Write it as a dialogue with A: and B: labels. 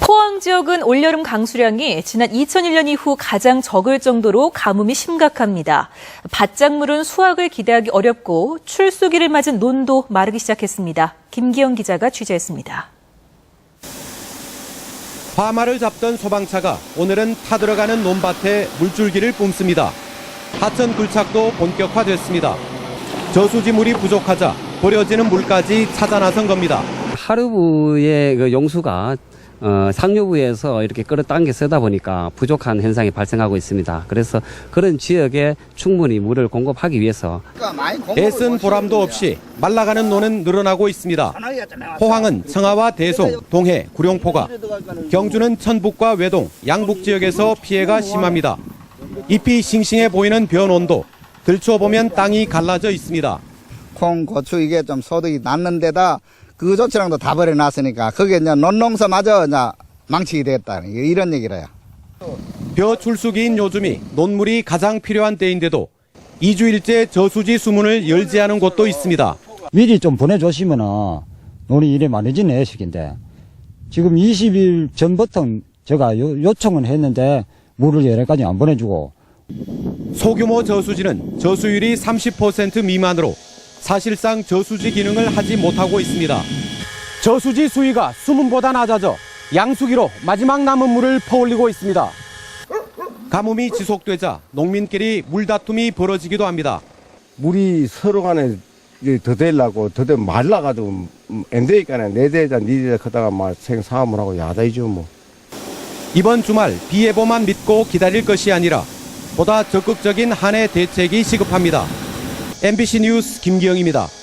A: 포항 지역은 올여름 강수량이 지난 2001년 이후 가장 적을 정도로 가뭄이 심각합니다. 밭작물은 수확을 기대하기 어렵고 출수기를 맞은 논도 마르기 시작했습니다. 김기영 기자가 취재했습니다.
B: 화마를 잡던 소방차가 오늘은 타들어가는 논밭에 물줄기를 뿜습니다. 하천 굴착도 본격화됐습니다. 저수지 물이 부족하자 버려지는 물까지 찾아 나선 겁니다.
C: 하루부의 그 용수가 어, 상류부에서 이렇게 끌어당겨 쓰다 보니까 부족한 현상이 발생하고 있습니다. 그래서 그런 지역에 충분히 물을 공급하기 위해서
B: 애쓴 보람도 없이 말라가는 논은 늘어나고 있습니다. 포항은 청하와 대송, 동해, 구룡포가, 경주는 천북과 외동, 양북 지역에서 피해가 심합니다. 잎이 싱싱해 보이는 벼논도 들추어 보면 땅이 갈라져 있습니다.
D: 콩, 고추 이게 좀 소득이 낮는 데다 그 조치랑도 다 버려놨으니까 거기에 이제 논농사마저 이제 망치게 되겠다 이런 얘기래요.
B: 벼 출수기인 요즘이 논물이 가장 필요한 때인데도 2주일째 저수지 수문을 열지 않은 곳도 있습니다.
E: 미리 좀 보내주시면은 논이 이래 많아진 애식인데 지금 20일 전부터 제가 요, 요청은 했는데 물을 여기까지 안 보내주고
B: 소규모 저수지는 저수율이 30% 미만으로 사실상 저수지 기능을 하지 못하고 있습니다. 저수지 수위가 수문보다 낮아져 양수기로 마지막 남은 물을 퍼올리고 있습니다. 가뭄이 지속되자 농민끼리 물다툼이 벌어지기도 합니다.
F: 물이 서로 간에 이제 더 되려고 더 되면 말라가지고 안 되니까 내 대자 니 대자 크다가 막 생사함을 하고 야단이죠 뭐.
B: 이번 주말 비 예보만 믿고 기다릴 것이 아니라 보다 적극적인 한해 대책이 시급합니다. MBC 뉴스 김기영입니다.